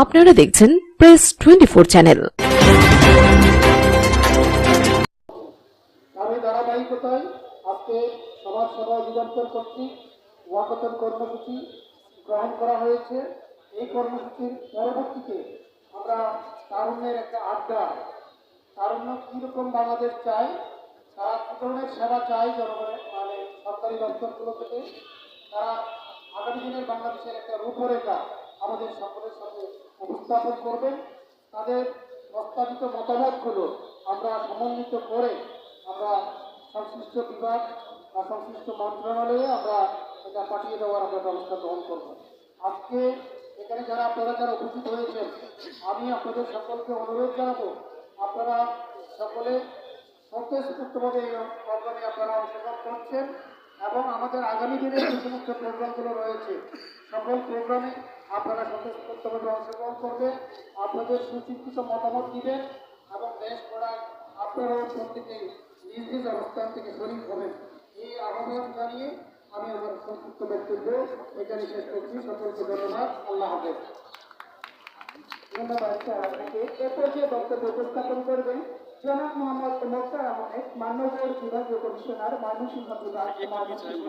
আপনারা দেখছেন press twenty four channel ধারাবাহিকতায় আজকে সমাজ সেবা অধিদপ্তর কর্তৃক ওয়াকতন কর্মসূচি গ্রহণ করা হয়েছে। এই কর্মসূচির পরবর্তীতে আমরা তারুণ্যের একটা আড্ডা, তারুণ্য কীরকম বাংলাদেশ চাই তারা কী ধরনের সেবা চাই জনগণের মানে সরকারি দপ্তরগুলো থেকে, তারা আগামী দিনের বাংলাদেশের একটা রূপরেখা আমাদের সকলের সাথে উপস্থাপন করবেন, তাদের প্রস্তাবিত মতামতগুলো আমরা সমন্বিত করে আমরা সংশ্লিষ্ট বিভাগ বা সংশ্লিষ্ট মন্ত্রণালয়ে আমরা এটা পাঠিয়ে দেওয়ার আমরা ব্যবস্থা গ্রহণ করব। আজকে এখানে যারা আপনারা যারা উপস্থিত হয়েছেন, আমি আপনাদের সকলকে অনুরোধ জানাব, আপনারা সকলে স্বতঃস্ফূর্তভাবে এই প্রোগ্রামে আপনারা অংশগ্রহণ করছেন এবং আমাদের আগামী দিনে যে সমস্ত প্রোগ্রামগুলো রয়েছে, সকল প্রোগ্রামে আপনারা স্বতঃস্ফূর্তভাবে অংশগ্রহণ করবেন, আপনাদের সুচিন্তিত মতামত দিবেন এবং দেশ গড়ায় আপনারাও প্রত্যেকে নিজ নিজ অবস্থান থেকে শরীর হবেন। এই আহ্বান জানিয়ে আমি আমার সংক্ষিপ্ত বক্তব্য এখানে শেষ করছি। সকলকে ধন্যবাদ। আল্লাহ হাফেজ। ধন্যবাদ স্যার আপনাকে। এ পর্যায়ে বক্তব্য উপস্থাপন করবেন জনাব মোহাম্মদ মোক্তার আহমেদ মান্যবর বিভাগীয় কমিশনার ময়মনসিংহ বিভাগ ময়মনসিংহ।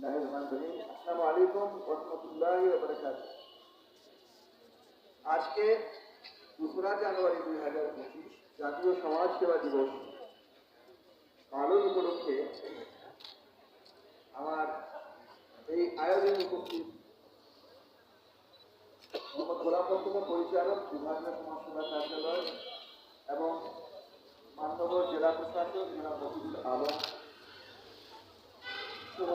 আসসালামু আলাইকুম রহমতুল্লাহ আজকে দোসরা জানুয়ারি দুই হাজার পঁচিশ জাতীয় সমাজ সেবা দিবস। পালন উপলক্ষে আমার এই আয়োজনে উপস্থিত মোহাম্মদ পরিচালক, বিভাগীয় সমাজসেবা কার্যালয় এবং মান্যবর জেলা প্রশাসক জেলা মফিদুল আলম সহ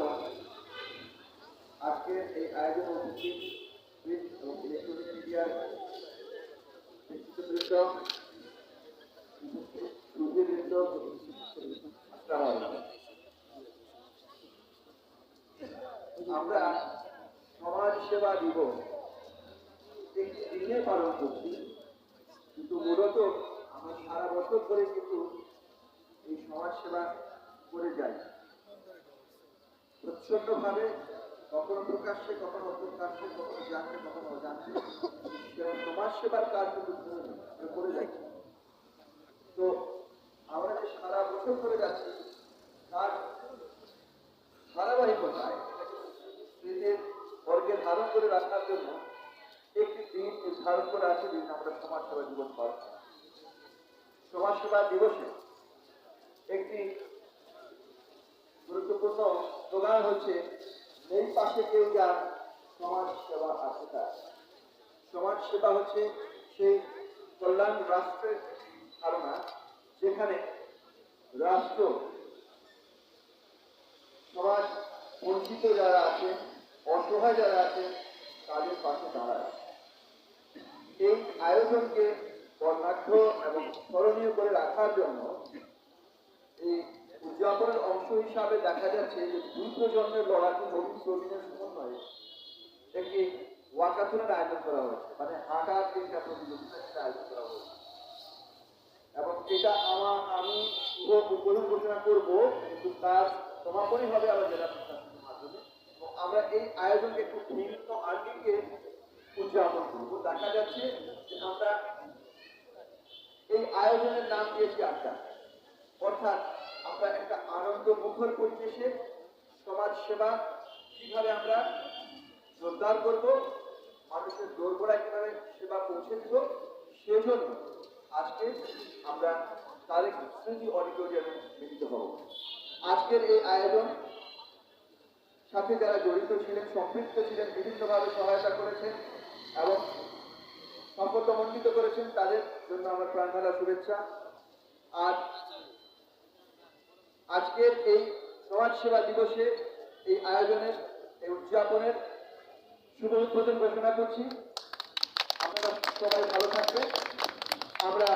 আজকে এই আয়োজনে প্রিন্ট এবং ইলেকট্রনিক মিডিয়ার আমরা সমাজ সেবা দিবস একটি দিনে পালন করছি, কিন্তু মূলত আমরা সারা বছর ধরে কিন্তু এই সমাজ সেবা করে যাই। প্রচ্ছন্নভাবে কখনো প্রকাশ্যে কখনো অপ্রকাশ্যে কখনো জানতে কখনো যেমন সমাজ সেবার কাজ করে যাচ্ছি তো আমরা যে সারা বছর করে যাচ্ছি, তার ধারাবাহিকতায় স্মৃতির বর্গে ধারণ করে রাখার জন্য একটি দিন নির্ধারণ করে আছে দিন আমরা সমাজ সেবা দিবস পালন। সমাজ সেবা দিবসে একটি গুরুত্বপূর্ণ স্লোগান হচ্ছে নেই পাশে কেউ যার সমাজ সেবা আছে তার। সমাজ সেবা হচ্ছে সেই কল্যাণ রাষ্ট্রের ধারণা যেখানে রাষ্ট্র, সমাজ বঞ্চিত যারা আছে, অসহায় যারা আছে, তাদের পাশে দাঁড়ায়। এই আয়োজনকে বর্ণাঢ্য এবং স্মরণীয় করে রাখার জন্য এই উদযাপনের অংশ হিসাবে দেখা যাচ্ছে যে দুই প্রজন্মের লড়াকু নবীন প্রবীণের সমন্বয়ে একটি ওয়াকাথনের আয়োজন করা হয়েছে। মানে হাঁটার একটা প্রতিযোগিতা আয়োজন করা হয়েছে। এবং এটা আমার, আমি উদ্বোধন ঘোষণা করব, কিন্তু তার সমাপনী হবে আবার জেলা প্রশাসনের মাধ্যমে। এবং আমরা এই আয়োজনকে একটু ভিন্ন আঙ্গিকে উদযাপন করব। দেখা যাচ্ছে যে আমরা এই আয়োজনের নাম দিয়েছি আড্ডা। অর্থাৎ আমরা একটা আনন্দ মুখর পরিবেশে সমাজ সেবা কীভাবে আমরা জোরদার করব, মানুষের দোরগোড়ায় কীভাবে সেবা পৌঁছে দিব, সেজন্য আজকে আমরা তারেক স্মৃতি অডিটোরিয়ামে মিলিত হব। আজকের এই আয়োজন, সাথে যারা জড়িত ছিলেন, সম্পৃক্ত ছিলেন, বিভিন্নভাবে সহায়তা করেছেন এবং সাফল্যমণ্ডিত করেছেন, তাদের জন্য আমার প্রাণঢালা শুভেচ্ছা। আর আজকের এই সমাজ সেবা দিবসে এই আয়োজনের, এই উদযাপনের শুভ উদ্বোধন ঘোষণা করছি। আপনারা সবাই ভালো থাকবেন। আমরা